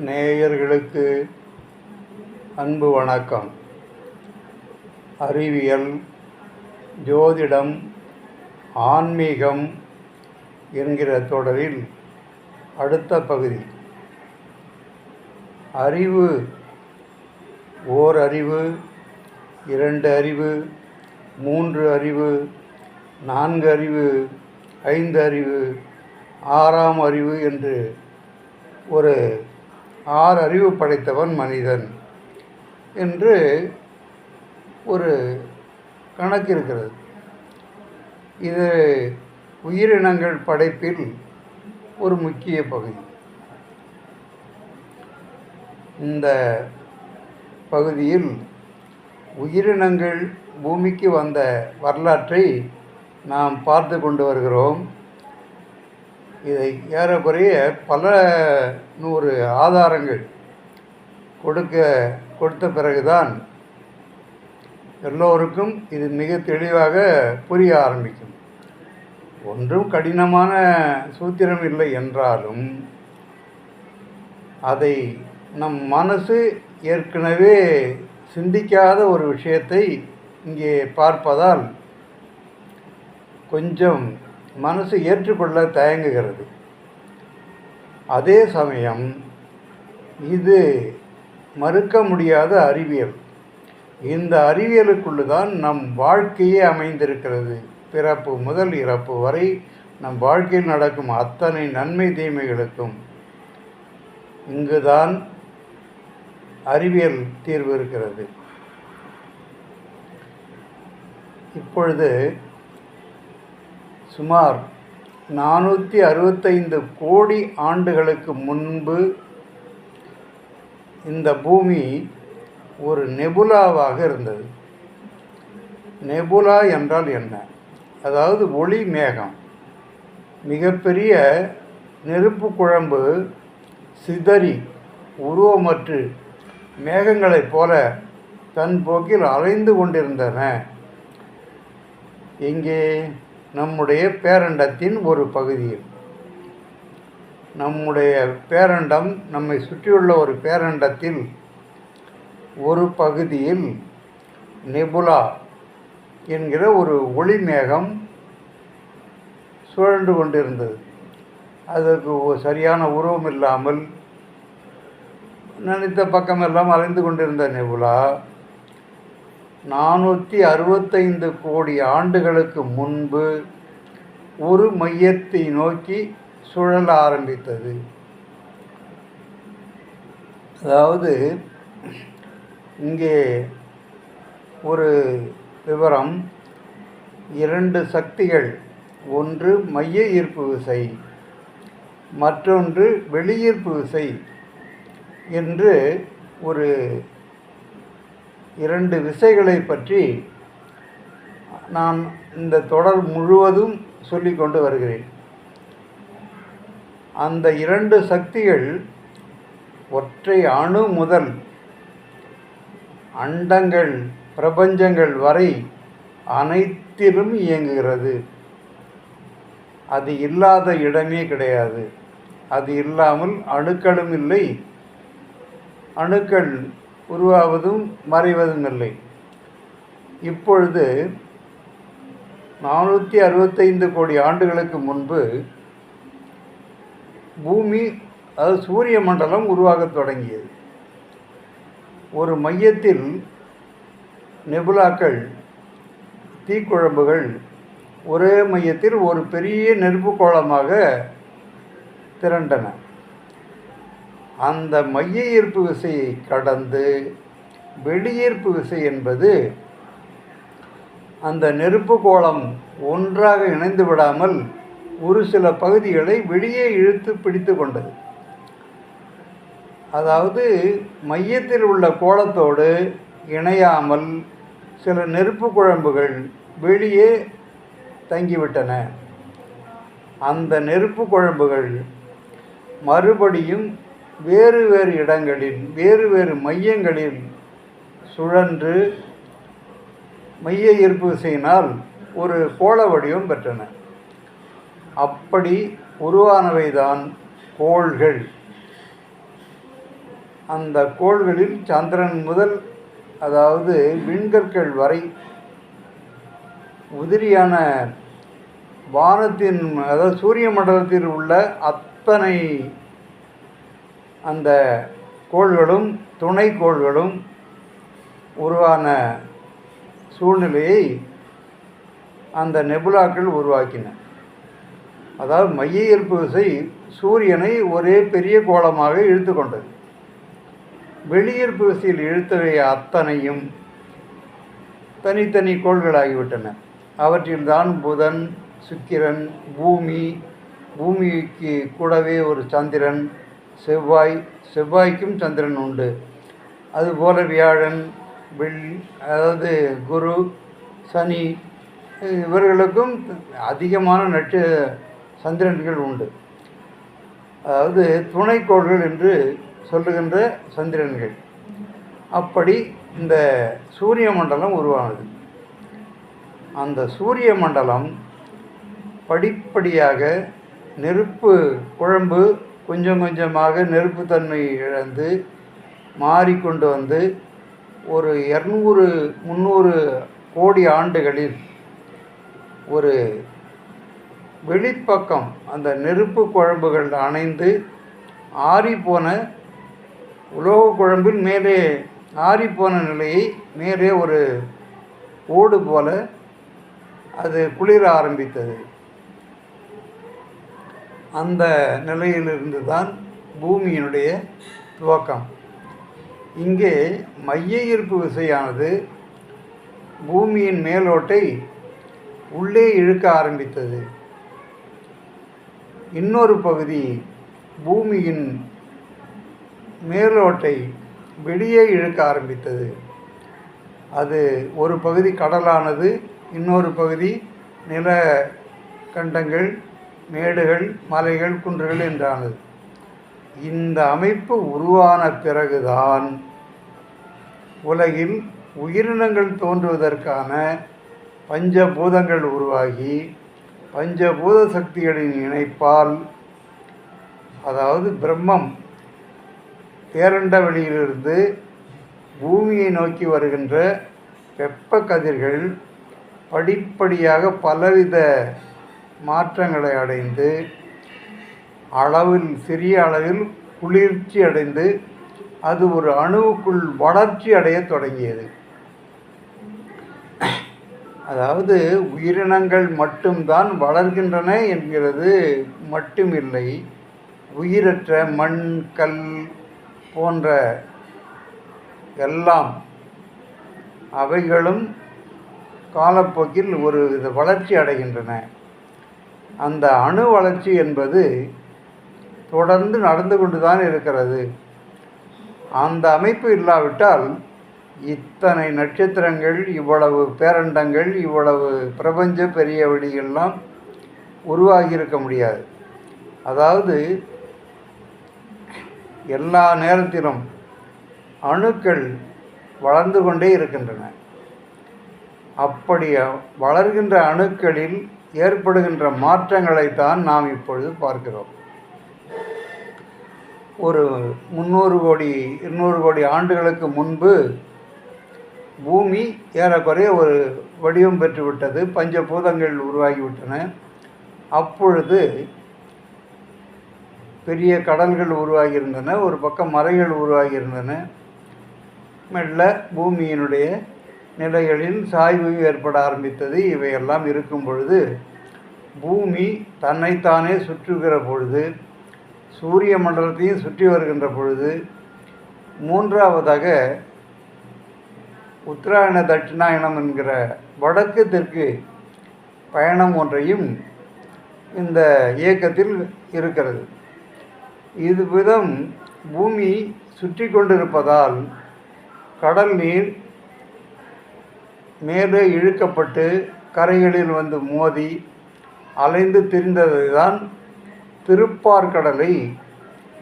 நேயர்களுக்கு அன்பு வணக்கம். அறிவியல் ஜோதிடம் ஆன்மீகம் என்கிற தொடரில் அடுத்த பகுதி. அறிவு ஓர் அறிவு இரண்டு அறிவு மூன்று அறிவு நான்கு அறிவு ஐந்து அறிவு ஆறாம் அறிவு என்று ஒரு ஆறு அறிவு படைத்தவன் மனிதன் என்று ஒரு கணக்கு இருக்கிறது. இது உயிரினங்கள் படைப்பில் ஒரு முக்கிய பகுதி. இந்த பகுதியில் உயிரினங்கள் பூமிக்கு வந்த வரலாற்றை நாம் பார்த்து கொண்டு வருகிறோம். இதை ஏறக்குறைய பல நூறு ஆதாரங்கள் கொடுக்க கொடுத்த பிறகுதான் எல்லோருக்கும் இது மிக தெளிவாக புரிய ஆரம்பிக்கும். ஒன்றும் கடினமான சூத்திரம் இல்லை என்றாலும் அதை நம் மனசு ஏற்கனவே சிந்திக்காத ஒரு விஷயத்தை இங்கே பார்ப்பதால் கொஞ்சம் மனசு ஏற்றுக்கொள்ள தயங்குகிறது. அதே சமயம் இது மறுக்க முடியாத அறிவியல். இந்த அறிவியலுக்குள்ளே தான் நம் வாழ்க்கையே அமைந்திருக்கிறது. பிறப்பு முதல் இறப்பு வரை நம் வாழ்க்கையில் நடக்கும் அத்தனை நன்மை தீமைகளுக்கும் இங்குதான் அறிவியல் தீர்வு இருக்கிறது. இப்பொழுது சுமார் நானூற்றி அறுபத்தைந்து கோடி ஆண்டுகளுக்கு முன்பு இந்த பூமி ஒரு நெபுலாவாக இருந்தது. நெபுலா என்றால் என்ன? அதாவது ஒளி மேகம். மிகப்பெரிய நெருப்பு குழம்பு சிதறி உருவமற்று மேகங்களைப் போல தன் போக்கில் அலைந்து கொண்டிருந்தன. இங்கே நம்முடைய பேரண்டத்தின் ஒரு பகுதியில் நம்முடைய பேரண்டம் நம்மை சுற்றியுள்ள ஒரு பேரண்டத்தில் ஒரு பகுதியில் நெபுலா என்கிற ஒரு ஒளி மேகம் சுழன்று கொண்டிருந்தது. அதற்கு சரியான உருவம் இல்லாமல் நினைத்த பக்கமெல்லாம் அலைந்து கொண்டிருந்த நெபுலா நானூற்றி அறுபத்தைந்து கோடி ஆண்டுகளுக்கு முன்பு ஒரு மையத்தை நோக்கி சுழல ஆரம்பித்தது. அதாவது இங்கே ஒரு விவரம். இரண்டு சக்திகள் ஒன்று மைய ஈர்ப்பு விசை மற்றொன்று வெளியீர்ப்பு விசை என்று ஒரு இரண்டு விசைகளை பற்றி நான் இந்த தொடர் முழுவதும் சொல்லி கொண்டு வருகிறேன். அந்த இரண்டு சக்திகள் ஒற்றை அணு முதல் அண்டங்கள் பிரபஞ்சங்கள் வரை அனைத்திலும் இயங்குகிறது. அது இல்லாத இடமே கிடையாது. அது இல்லாமல் அணுக்களும் இல்லை. அணுக்கள் உருவாவதும் மறைவதும் இல்லை. இப்பொழுது நானூற்றி அறுபத்தைந்து கோடி ஆண்டுகளுக்கு முன்பு பூமி அது சூரிய மண்டலம் உருவாகத் தொடங்கியது. ஒரு மையத்தில் நெபுலாக்கள் தீக்குழம்புகள் ஒரே மையத்தில் ஒரு பெரிய நெருப்பு கோலமாக திரண்டன. அந்த மைய ஈர்ப்பு விசையை கடந்து வெளியீர்ப்பு விசை என்பது அந்த நெருப்பு கோலம் ஒன்றாக இணைந்து விடாமல் ஒரு சில பகுதிகளை வெளியே இழுத்து பிடித்து கொண்டது. அதாவது மையத்தில் உள்ள கோலத்தோடு இணையாமல் சில நெருப்பு குழம்புகள் வெளியே தங்கிவிட்டன. அந்த நெருப்பு குழம்புகள் மறுபடியும் வேறு வேறு இடங்களில் வேறு வேறு மையங்களில் சுழன்று மைய ஈர்ப்பு விசையினால் ஒரு கோள வடிவம் பெற்றன. அப்படி உருவானவைதான் கோள்கள். அந்த கோள்களில் சந்திரன் முதல் அதாவது விண்கற்கள் வரை உதிரியான வானத்தின் அதாவது சூரிய மண்டலத்தில் உள்ள அத்தனை அந்த கோள்களும் துணை கோள்களும் உருவான சூழ்நிலையை அந்த நெபுலாக்கள் உருவாக்கின. அதாவது மைய ஈர்ப்பு விசை சூரியனை ஒரே பெரிய கோலமாக இழுத்து கொண்டது. வெளியீர்ப்பு விசையில் இழுத்தவை அத்தனையும் தனித்தனி கோள்களாகிவிட்டன. அவற்றில்தான் புதன் சுக்கிரன் பூமி பூமிக்கு கூடவே ஒரு சந்திரன் செவ்வாய் செவ்வாய்க்கும் சந்திரன் உண்டு. அதுபோல வியாழன் வெள் அதாவது குரு சனி இவர்களுக்கும் அதிகமான நட்ச சந்திரன்கள் உண்டு. அதாவது துணைக்கோள்கள் என்று சொல்லுகின்ற சந்திரன்கள். அப்படி இந்த சூரிய மண்டலம் உருவானது. அந்த சூரிய மண்டலம் படிப்படியாக நெருப்பு குழம்பு கொஞ்சம் கொஞ்சமாக நெருப்புத்தன்மை இழந்து மாறிக்கொண்டு வந்து ஒரு இரநூறு முந்நூறு கோடி ஆண்டுகளில் ஒரு வெளிப்பக்கம் அந்த நெருப்பு குழம்புகள் அணைந்து ஆறிப்போன உலோக குழம்பில் மேலே ஆறிப்போன நிலையை மேலே ஒரு ஓடு போல அது குளிர ஆரம்பித்தது. அந்த நிலையிலிருந்து தான் பூமியினுடைய துவக்கம். இங்கே மைய ஈர்ப்பு விசையானது பூமியின் மேலோட்டை உள்ளே இழுக்க ஆரம்பித்தது. இன்னொரு பகுதி பூமியின் மேலோட்டை வெளியே இழுக்க ஆரம்பித்தது. அது ஒரு பகுதி கடலானது இன்னொரு பகுதி நில கண்டங்கள் மேடுகள் மலைகள் குன்றுகள் என்றானது. இந்த அமைப்பு உருவான பிறகுதான் உலகில் உயிரினங்கள் தோன்றுவதற்கான பஞ்சபூதங்கள் உருவாகி பஞ்சபூத சக்திகளின் இணைப்பால் அதாவது பிரம்மம் பேரண்ட வெளியிலிருந்து பூமியை நோக்கி வருகின்ற வெப்ப கதிர்கள் படிப்படியாக பலவித மாற்றங்களை அடைந்து அளவில் சிறிய அளவில் குளிர்ச்சி அடைந்து அது ஒரு அணுவுக்குள் வளர்ச்சி அடையத் தொடங்கியது. அதாவது உயிரினங்கள் மட்டும்தான் வளர்கின்றன என்கிறது மட்டுமில்லை. உயிரற்ற மண் கல் போன்ற எல்லாம் அவைகளும் காலப்போக்கில் ஒரு வளர்ச்சி அடைகின்றன. அந்த அணு வளர்ச்சி என்பது தொடர்ந்து நடந்து கொண்டு தான் இருக்கிறது. அந்த அமைப்பு இல்லாவிட்டால் இத்தனை நட்சத்திரங்கள் இவ்வளவு பேரண்டங்கள் இவ்வளவு பிரபஞ்ச பெரிய வெளியெல்லாம் உருவாகியிருக்க முடியாது. அதாவது எல்லா நேரத்திலும் அணுக்கள் வளர்ந்து கொண்டே இருக்கின்றன. அப்படி வளர்கின்ற அணுக்களில் ஏற்படுகின்ற மாற்றங்களைத்தான் நாம் இப்பொழுது பார்க்கிறோம். ஒரு முந்நூறு கோடி இருநூறு கோடி ஆண்டுகளுக்கு முன்பு பூமி ஏறக்குறைய ஒரு வடிவம் பெற்றுவிட்டது பஞ்சபூதங்கள் உருவாகிவிட்டன. அப்பொழுது பெரிய கடல்கள் உருவாகியிருந்தன ஒரு பக்கம் மலைகள் உருவாகியிருந்தன. மெல்ல பூமியினுடைய நிலைகளில் சாய்வு ஏற்பட ஆரம்பித்தது. இவையெல்லாம் இருக்கும் பொழுது பூமி தன்னைத்தானே சுற்றுகிற பொழுது சூரிய மண்டலத்தையும் சுற்றி வருகின்ற பொழுது மூன்றாவதாக உத்தராயண தட்சிணாயணம் என்கிற வடக்கு தெற்கு பயணம் ஒன்றையும் இந்த இயக்கத்தில் இருக்கிறது. இது விதம் பூமி சுற்றி கொண்டிருப்பதால் கடல் நீர் மேலே இழுக்கப்பட்டு கரைகளில் வந்து மோதி அலைந்து திரிந்ததுதான் திருப்பார்கடலை.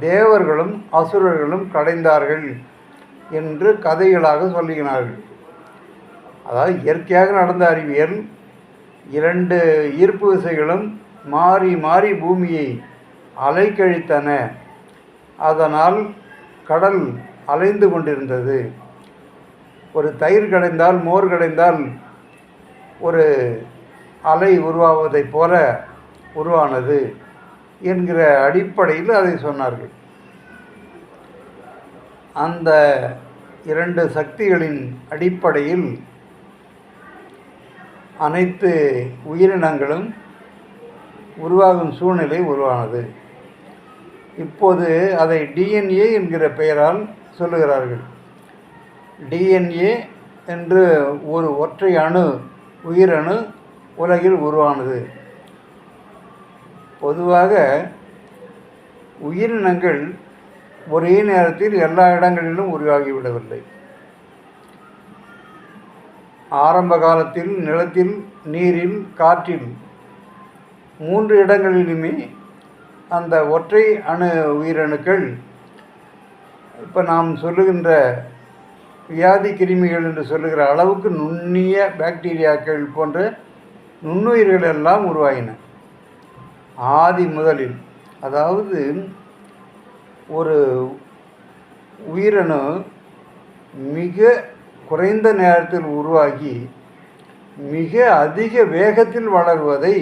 தேவர்களும் அசுரர்களும் கடைந்தார்கள் என்று கதைகளாக சொல்லுகிறார்கள். அதாவது இயற்கையாக நடந்த அறிவியல் இரண்டு ஈர்ப்பு விசைகளும் மாறி மாறி பூமியை அலைக்கழித்தன. அதனால் கடல் அலைந்து கொண்டிருந்தது. ஒரு தயிர் கடைந்தால் மோர் கடைந்தால் ஒரு அலை உருவாவதைப் போல உருவானது என்கிற அடிப்படையில் அதை சொன்னார்கள். அந்த இரண்டு சக்திகளின் அடிப்படையில் அனைத்து உயிரினங்களும் உருவாகும் சூழ்நிலை உருவானது. இப்போது அதை டிஎன்ஏ என்கிற பெயரால் சொல்லுகிறார்கள். டிஎன்ஏ என்று ஒரு ஒற்றை அணு உயிரணு உலகில் உருவானது. பொதுவாக உயிரினங்கள் ஒரே நேரத்தில் எல்லா இடங்களிலும் உருவாகிவிடவில்லை. ஆரம்ப காலத்தில் நிலத்தில் நீரில் காற்றில் மூன்று இடங்களிலுமே அந்த ஒற்றை அணு உயிரணுக்கள் இப்போ நாம் சொல்லுகின்ற வியாதி கிருமிகள் என்று சொல்லுகிற அளவுக்கு நுண்ணிய பாக்டீரியாக்கள் போன்ற நுண்ணுயிர்கள் எல்லாம் உருவாகின ஆதி முதலில். அதாவது ஒரு உயிரணு மிக குறைந்த நேரத்தில் உருவாகி மிக அதிக வேகத்தில் வளருவதை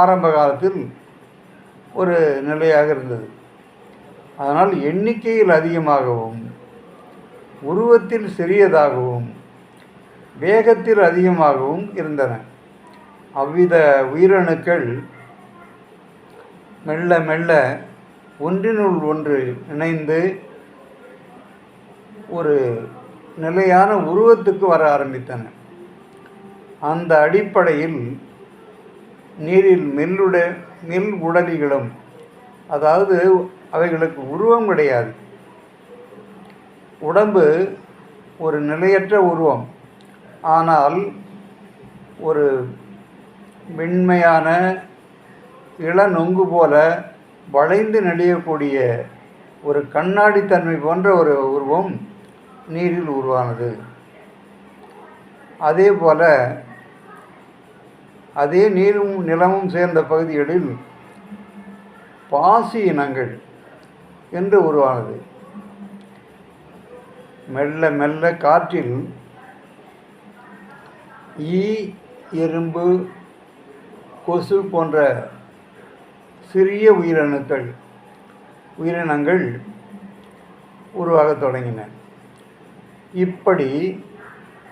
ஆரம்ப காலத்தில் ஒரு நிலையாக இருந்தது. அதனால் எண்ணிக்கையில் அதிகமாகவும் உருவத்தில் சிறியதாகவும் வேகத்தில் அதிகமாகவும் இருந்தன. அவ்வித உயிரணுக்கள் மெல்ல மெல்ல ஒன்றினுள் ஒன்று இணைந்து ஒரு நிலையான உருவத்துக்கு வர ஆரம்பித்தன. அந்த அடிப்படையில் நீரில் மெல்லுட மெல் உடலிகளும் அதாவது அவைகளுக்கு உருவம் கிடையாது. உடம்பு ஒரு நிலையற்ற உருவம். ஆனால் ஒரு மென்மையான இளநொங்கு போல வளைந்து நெளியக்கூடிய ஒரு கண்ணாடி தன்மை போன்ற ஒரு உருவம் நீரில் உருவானது. அதே போல அதே நீரும் நிலமும் சேர்ந்த பகுதிகளில் பாசி இனங்கள் என்று உருவானது. மெல்ல மெல்ல காற்றில் ஈ எறும்பு கொசு போன்ற சிறிய உயிரணுக்கள் உயிரினங்கள் உருவாகத் தொடங்கின. இப்படி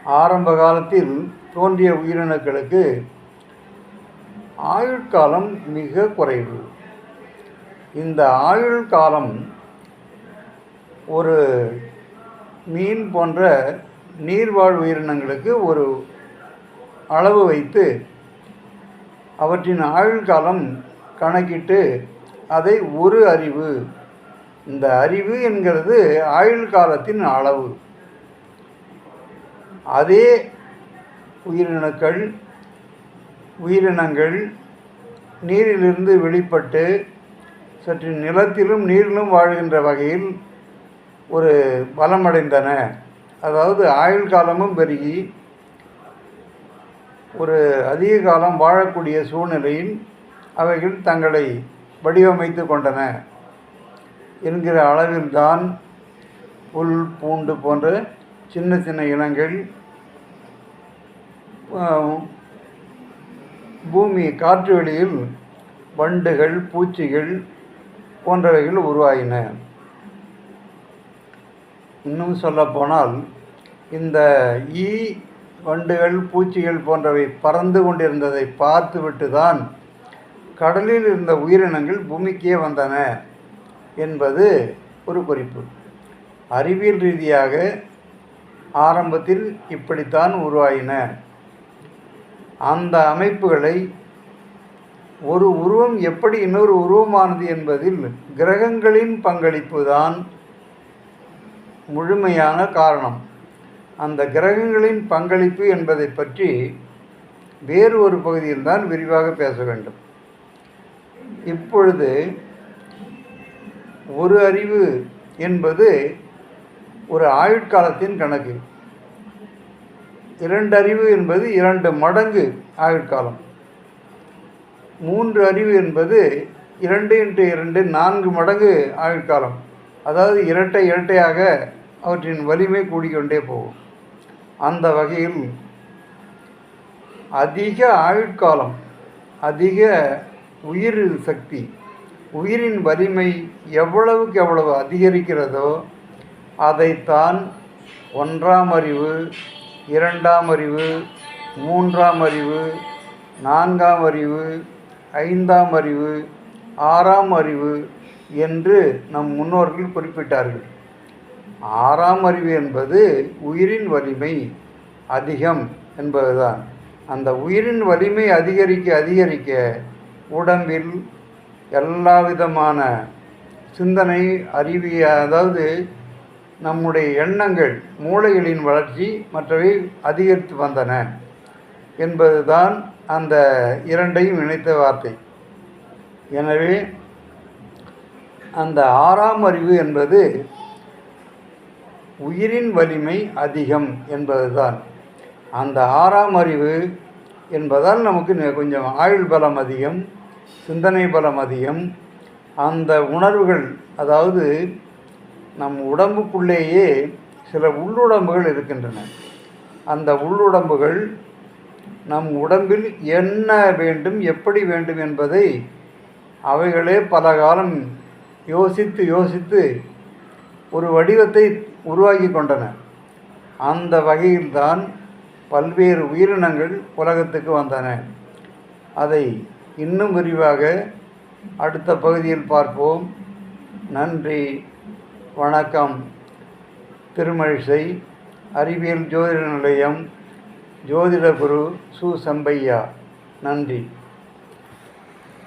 ஆரம்ப காலத்தில் தோன்றிய உயிரணுக்களுக்கு ஆயுட்காலம் மிக குறைவு. இந்த ஆயுள் காலம் ஒரு மீன் போன்ற நீர்வாழ் உயிரினங்களுக்கு ஒரு அளவு வைத்து அவற்றின் ஆயுள் காலம் கணக்கிட்டு அதை ஒரு அறிவு. இந்த அறிவு என்கிறது ஆயுள் காலத்தின் அளவு. அதே உயிரினங்கள் உயிரினங்கள் நீரிலிருந்து வெளிப்பட்டு சற்று நிலத்திலும் நீரிலும் வாழ்கின்ற வகையில் ஒரு பலமடைந்தன. அதாவது ஆயுள் காலமும் பெருகி ஒரு அதிக காலம் வாழக்கூடிய சூழ்நிலையில் அவைகள் தங்களை வடிவமைத்து கொண்டன. என்கிற அளவில்தான் புல் பூண்டு போன்ற சின்ன சின்ன இனங்கள் பூமி காற்று வெளியில் வண்டுகள் பூச்சிகள் போன்றவைகள் உருவாகின இன்னும் சொல்லப்போனால் இந்த ஈ வண்டுகள் பூச்சிகள் போன்றவை பறந்து கொண்டிருந்ததை பார்த்துவிட்டு தான் கடலில் இருந்த உயிரினங்கள் பூமிக்கே வந்தன என்பது ஒரு குறிப்பு. அறிவியல் ரீதியாக ஆரம்பத்தில் இப்படித்தான் உருவாயின. அந்த அமைப்புகளை ஒரு உருவம் எப்படி இன்னொரு உருவமானது என்பதில் கிரகங்களின் பங்களிப்பு தான் முழுமையான காரணம். அந்த கிரகங்களின் பங்களிப்பு என்பதை பற்றி வேறு ஒரு பகுதியில் தான் விரிவாக பேச வேண்டும். இப்பொழுது ஒரு அறிவு என்பது ஒரு ஆயுட்காலத்தின் கணக்கு. இரண்டு அறிவு என்பது இரண்டு மடங்கு ஆயுட்காலம். மூன்று அறிவு என்பது இரண்டு இன்ட்டு இரண்டு நான்கு மடங்கு ஆயுட்காலம். அதாவது இரட்டை இரட்டையாக அவற்றின் வலிமை கூடிக்கொண்டே போகும். அந்த வகையில் அதிக ஆயுட்காலம் அதிக உயிர் சக்தி உயிரின் வலிமை எவ்வளவுக்கு எவ்வளவு அதிகரிக்கிறதோ அதைத்தான் ஒன்றாம் அறிவு இரண்டாம் அறிவு மூன்றாம் அறிவு நான்காம் அறிவு ஐந்தாம் அறிவு ஆறாம் அறிவு என்று நம் முன்னோர்கள் குறிப்பிட்டார்கள். ஆறாம் அறிவு என்பது உயிரின் வலிமை அதிகம் என்பதுதான். அந்த உயிரின் வலிமை அதிகரிக்க அதிகரிக்க உடம்பில் எல்லா விதமான சிந்தனை அறிவு அதாவது நம்முடைய எண்ணங்கள் மூளைகளின் வளர்ச்சி மற்றவை அதிகரித்து வந்தன என்பதுதான் அந்த இரண்டையும் இணைத்த வார்த்தை. எனவே அந்த ஆறாம் அறிவு என்பது உயிரின் வலிமை அதிகம் என்பதுதான். அந்த ஆறாம் அறிவு என்பதால் நமக்கு கொஞ்சம் ஆயுள் பலம் அதிகம் சிந்தனை பலம் அதிகம். அந்த உணர்வுகள் அதாவது நம் உடம்புக்குள்ளேயே சில உள்ளுடம்புகள் இருக்கின்றன. அந்த உள்ளுடம்புகள் நம் உடம்பில் என்ன வேண்டும் எப்படி வேண்டும் என்பதை அவைகளே பல காலம் யோசித்து யோசித்து ஒரு வடிவத்தை உருவாகி கொண்டன அந்த வகையில்தான் பல்வேறு உயிரினங்கள் உலகத்துக்கு வந்தன. அதை இன்னும் விரிவாக அடுத்த பகுதியில் பார்ப்போம். நன்றி வணக்கம். திருமழிசை அறிவியல் ஜோதிட நிலையம் ஜோதிட குரு சு. சம்பையா. நன்றி.